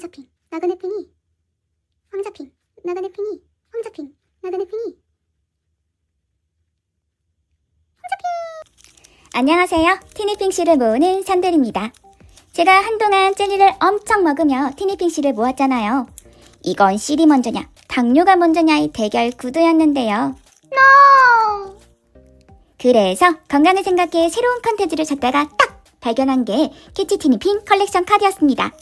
황자핑 나그네 핑이 황자핑 나그네 핑이 황자핑 나그네 핑이 안녕하세요. 티니핑 씨를 모으는 산들입니다. 제가 한동안 젤리를 엄청 먹으며 티니핑 씨를 모았잖아요. 이건 씨리 먼저냐, 당뇨가 먼저냐의 대결 구도였는데요. 그래서 건강을 생각해 새로운 컨텐츠를 찾다가 딱 발견한 게 캐치 티니핑 컬렉션 카드였습니다.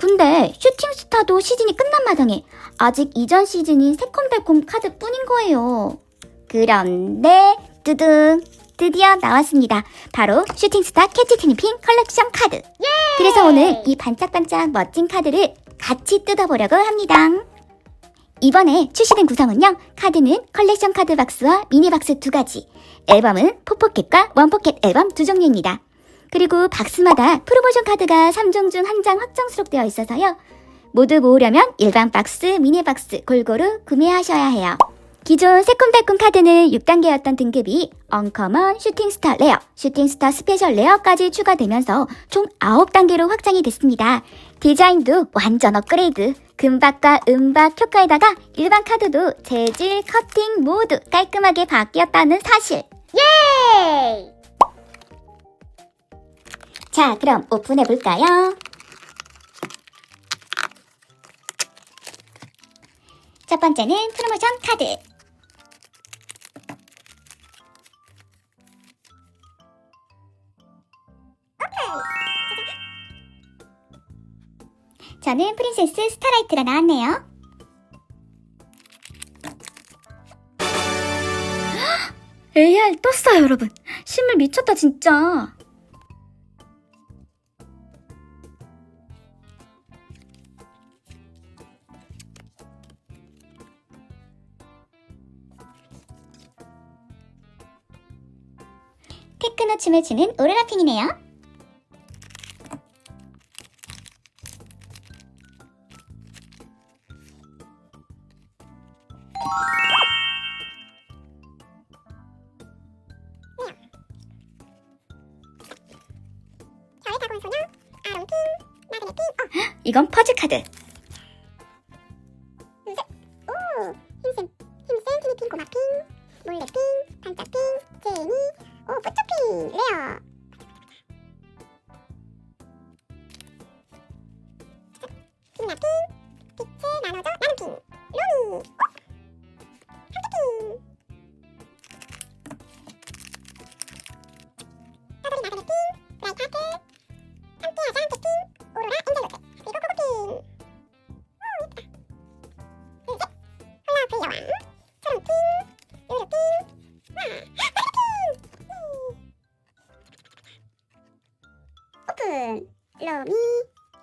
근데 슈팅스타도 시즌이 끝난 마당에 아직 이전 시즌인 새콤달콤 카드뿐인 거예요. 그런데 뜨둥 드디어 나왔습니다. 바로 슈팅스타 캐치 티니핑 컬렉션 카드. 그래서 오늘 이 반짝반짝 멋진 카드를 같이 뜯어보려고 합니다. 이번에 출시된 구성은요. 카드는 컬렉션 카드 박스와 미니 박스 두 가지. 앨범은 포포켓과 원포켓 앨범 두 종류입니다. 그리고 박스마다 프로모션 카드가 3종 중 한 장 확정 수록되어 있어서요. 모두 모으려면 일반 박스, 미니 박스 골고루 구매하셔야 해요. 기존 새콤달콤 카드는 6단계였던 등급이 언커먼, 슈팅스타 레어, 슈팅스타 스페셜 레어까지 추가되면서 총 9단계로 확장이 됐습니다. 디자인도 완전 업그레이드. 금박과 은박 효과에다가 일반 카드도 재질, 커팅 모두 깔끔하게 바뀌었다는 사실. 예이 자, 그럼 오픈해 볼까요? 첫 번째는 프로모션 카드. 저는 프린세스 스타라이트가 나왔네요. AR 떴어요, 여러분. 실물 미쳤다, 진짜. 테크노 춤을 추는 오로라핑이네요. 이건 퍼즐 카드. 오 힘센 힘센 티니핑 고마핑 몰래핑 반짝핑 제니 오 뿌쩌핑 레어 빛나핑 빛을 나눠줘 나는핑 로미! 오 한태핑 따돌이 나그네핑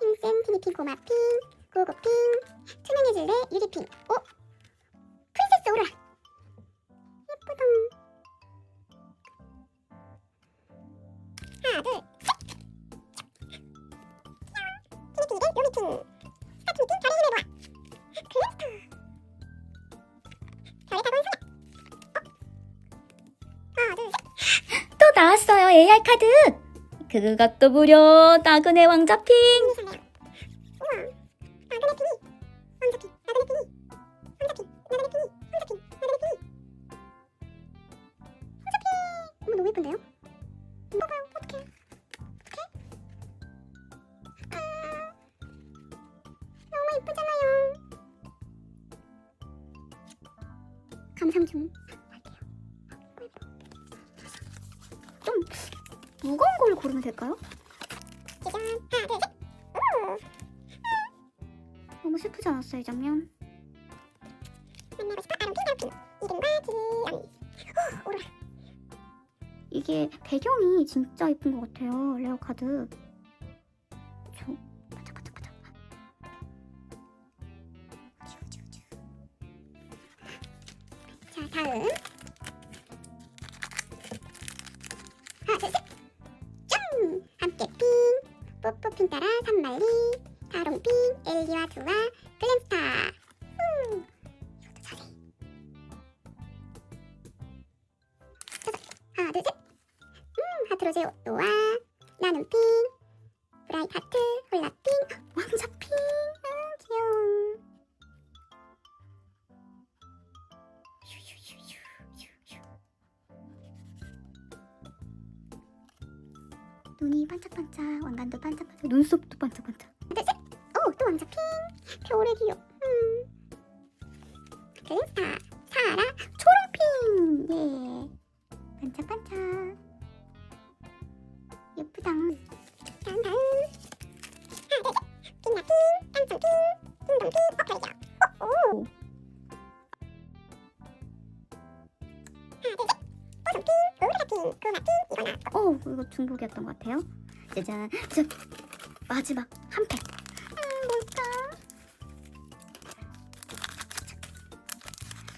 흰센 티니핑 고마핑 고고핑. 투명해질래? 유리핑. 오 프린세스 오로라. 예쁘다. 하나 둘 셋. 티니핑 로미핑. 스타 티니핑 별의 힘을 모아 글램스타 별에 다본 소녀 어? 하나 둘 셋. 또 나왔어요, AR 카드. 그것도 무려 나그네 너무 예쁘잖아요. 감상 중 무거운 걸로 고르면 될까요? 짜잔 하나 둘셋 오 너무 슬프지 않았어요, 이 장면? 만나고 싶어 오 오로라 이게 배경이 진짜 예쁜 것 같아요, 레어 카드. 저, 반짝반짝반짝. 자 다음 따라 산말리 다롱핑 엘리와 두와 글램스타. 하나 둘셋 음 하트로즈 노아 나는 핑 브라이트 하트 홀라핑 왕자핑. 눈이 반짝반짝, 왕관도 반짝반짝, 눈썹도 반짝반짝. 오, 또 왕자 핑. 별의 귀여. 음. 글린스타. 사라. 음, 예. 반짝반짝. 예쁘다. 다음 다음. 하나, 둘, 셋. 빛나 핑. 깜짝 핑. 딩동 핑. 오케이야. 어, 이거 중복이었던 것 같아요. 짜잔. 자, 마지막 한 팩. 음, 뭘까?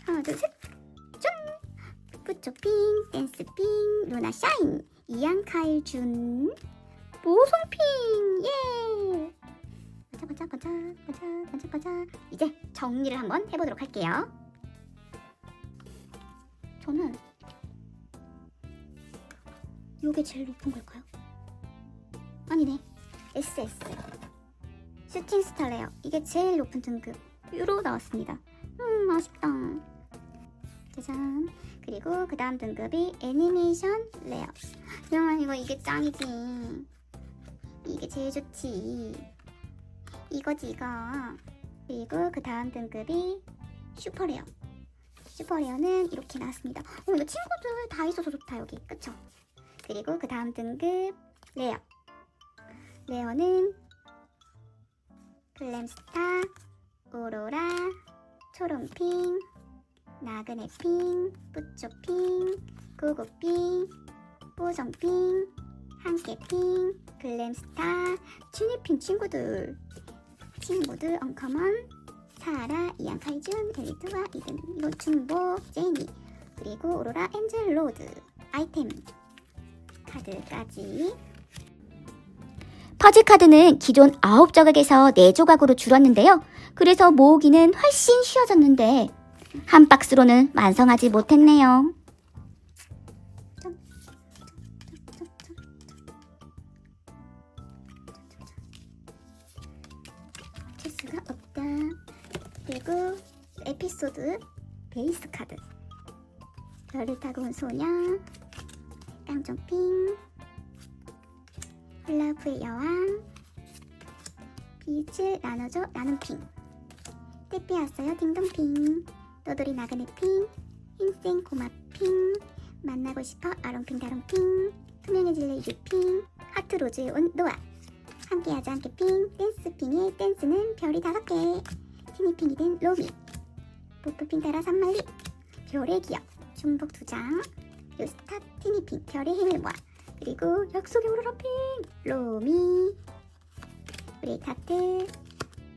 하나, 둘, 셋. 짠! 뿌초핑, 댄스핑, 루나 샤인, 이안 카일 준, 보송핑, 예! 반짝반짝반짝, 반짝, 반짝반짝. 이제 정리를 한번 해보도록 할게요. 저는 요게 제일 높은 걸까요? 아니네. SS. 슈팅 스타 레어. 이게 제일 높은 등급으로 나왔습니다. 음, 아쉽다. 짜잔. 그리고 그 다음 등급이 애니메이션 레어. 야, 이거 이게 짱이지. 이게 제일 좋지. 이거지, 이거. 그리고 그 다음 등급이 슈퍼 레어. 슈퍼 레어는 이렇게 나왔습니다. 어, 이거 친구들 다 있어서 좋다, 여기. 그쵸? 그리고 그 다음 등급 레어. 레어는 글램스타, 오로라, 초롬핑, 나그네핑, 뿌초핑, 구구핑, 뽀송핑, 함께핑, 글램스타, 튜니핑 친구들. 친구들 언커먼, 사라, 이안카이준, 엘리트와 이든, 중복, 제니, 그리고 오로라 엔젤 로드, 아이템, 카드까지. 퍼즐 카드는 기존 9조각에서 4조각으로 줄었는데요. 그래서 모으기는 훨씬 쉬워졌는데 한 박스로는 완성하지 못했네요. 칠 수가 없다. 그리고 에피소드 베이스 카드. 별을 타고 온 소녀, 깡종핑, 훌라프의 여왕, 빛을 나눠줘 나는 핑, 떼빼 왔어요 딩동핑, 떠돌이 나그네 핑, 흰생 고마 핑, 만나고 싶어 아롱핑 다롱핑, 투명해질래 유핑, 하트 로즈에 온 노아, 함께하자 함께핑, 댄스핑의 댄스는 별이 다섯 개, 티니핑이 된 로미, 뽀뽀핑 따라 산말리, 별의 기억, 중복 두 장, 별의 힘을 모아, 그리고 약속의 오로라핑, 로미, 브레이타트,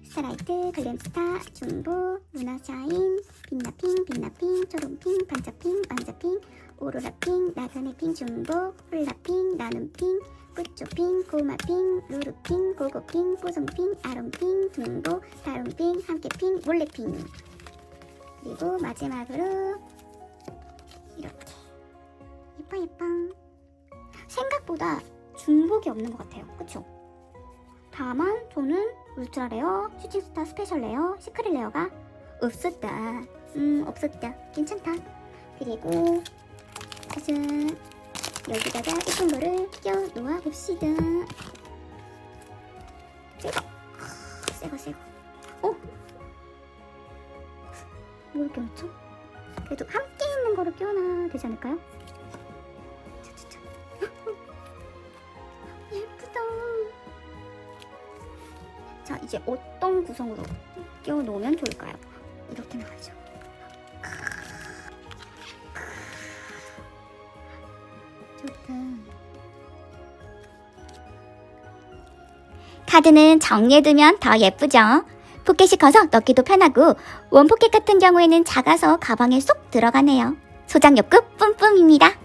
스타라이트, 글램스타, 중보, 루나샤인, 빛나핑, 빛나핑, 초롬핑, 반짝핑, 반짝핑, 오로라핑, 나그네핑, 중보, 훌라핑, 나눔핑, 뿌초핑, 고마핑, 루루핑, 고고핑, 뽀송핑, 아롱핑, 중보, 다롱핑, 함께핑, 몰래핑. 그리고 마지막으로 이렇게 예뻐 예뻐. 생각보다 중복이 없는 것 같아요. 그쵸? 다만 저는 울트라 레어, 슈팅스타 스페셜 레어, 시크릿 레어가 없었다. 음, 없었다. 괜찮다. 그리고 짜잔 여기다가 예쁜 거를 껴 놓아 봅시다. 새거, 하, 새거, 새거. 어? 뭐 이렇게 엄청? 그래도 함께 있는 거를 껴놔야 되지 않을까요? 이제 어떤 구성으로 끼워 놓으면 좋을까요? 이렇게 나가죠. 좋다. 카드는 정리해두면 더 예쁘죠? 포켓이 커서 넣기도 편하고 원 포켓 같은 경우에는 작아서 가방에 쏙 들어가네요. 소장 욕구 뿜뿜입니다.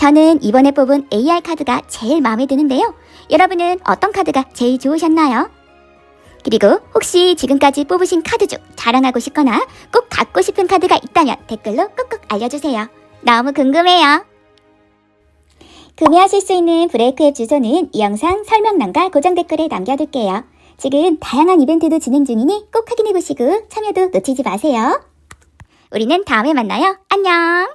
저는 이번에 뽑은 AR 카드가 제일 마음에 드는데요. 여러분은 어떤 카드가 제일 좋으셨나요? 그리고 혹시 지금까지 뽑으신 카드 중 자랑하고 싶거나 꼭 갖고 싶은 카드가 있다면 댓글로 꾹꾹 알려주세요. 너무 궁금해요. 구매하실 수 있는 브레이크 앱 주소는 이 영상 설명란과 고정 댓글에 남겨둘게요. 지금 다양한 이벤트도 진행 중이니 꼭 확인해보시고 참여도 놓치지 마세요. 우리는 다음에 만나요. 안녕!